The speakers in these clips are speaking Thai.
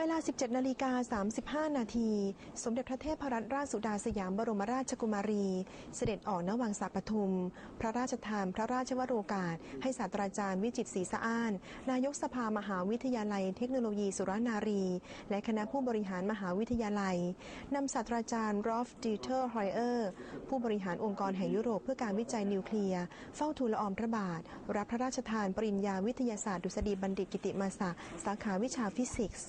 เวลา 17 นาฬิกา 35 นาที สมเด็จพระเทพรัตนราชสุดาสยามบรมราชกุมารี เสด็จออกณวังสาปทุม พระราชทานพระราชวโรกาส ให้ศาสตราจารย์วิจิตรศรีสะอ้าน นายกสภามหาวิทยาลัยเทคโนโลยีสุรนารี และคณะผู้บริหารมหาวิทยาลัย นำศาสตราจารย์รอฟดีเทอร์ฮอยเออร์ ผู้บริหารองค์กรแห่งยุโรปเพื่อการวิจัยนิวเคลียร์ เฝ้าทูลละอองพระบาท รับพระราชทานปริญญาวิทยาศาสตร์ดุษฎีบัณฑิตกิติมาศักดิ์สาขาวิชาฟิสิกส์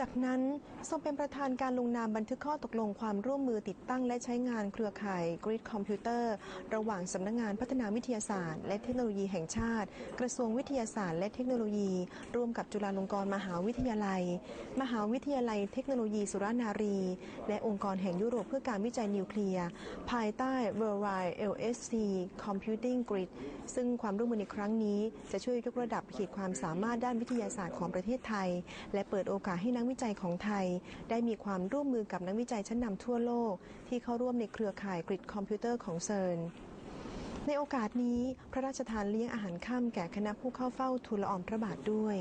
จากนั้นทรงเป็นประธานการลงนามบันทึกข้อตกลงความร่วมมือติดตั้งและใช้งานเครือข่าย Grid Computer ระหว่างสำนักงานพัฒนาวิทยาศาสตร์ และเทคโนโลยีแห่งชาติ กระทรวงวิทยาศาสตร์ และเทคโนโลยี ร่วมกับจุฬาลงกรณ์มหาวิทยาลัย มหาวิทยาลัยเทคโนโลยีสุรนารี และองค์กรแห่งยุโรปเพื่อการวิจัยนิวเคลียร์ภายใต้ Worldwide LSC Computing Grid ซึ่งความร่วมมือในครั้งนี้จะช่วยยกระดับขีดความสามารถด้านวิทยาศาสตร์ของประเทศไทย และเปิดโอกาสให้นักวิจัยของไทย ได้มีความร่วมมือกับนักวิจัยชั้นนำทั่วโลก ที่เข้าร่วมในเครือข่ายกริดคอมพิวเตอร์ของเซิร์นในโอกาสนี้พระราชทานเลี้ยงอาหารค่ำแก่คณะผู้เข้าเฝ้าทูลละอองพระบาทด้วย